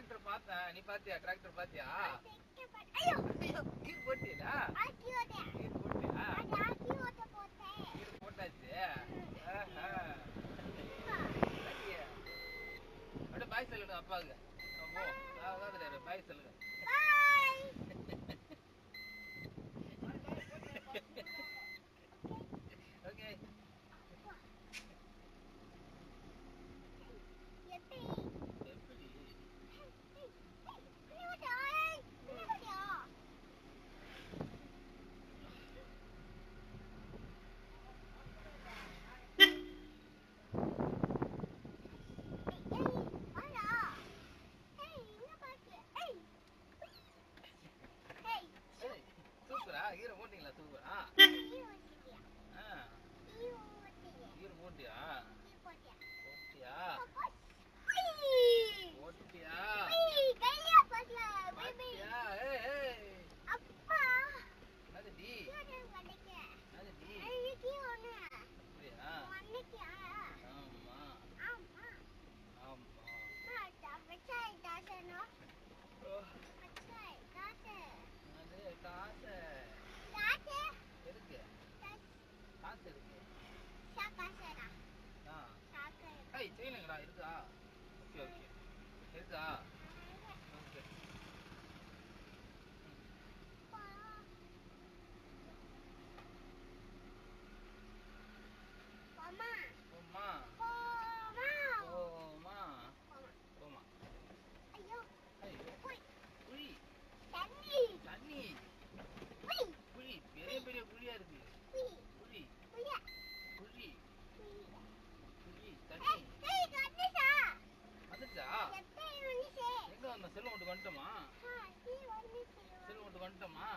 Tractor பார்த்தேன் நீ பாத்தியா டிராக்டர் பாத்தியா கீர் போட்டியில கீர் போட்டியா? கீர் போட்டாச்சு. அப்படியே பாய் சொல்லுங்க அப்பாவுக்கு. பாய் சொல்லுங்க வந்துட்டோமா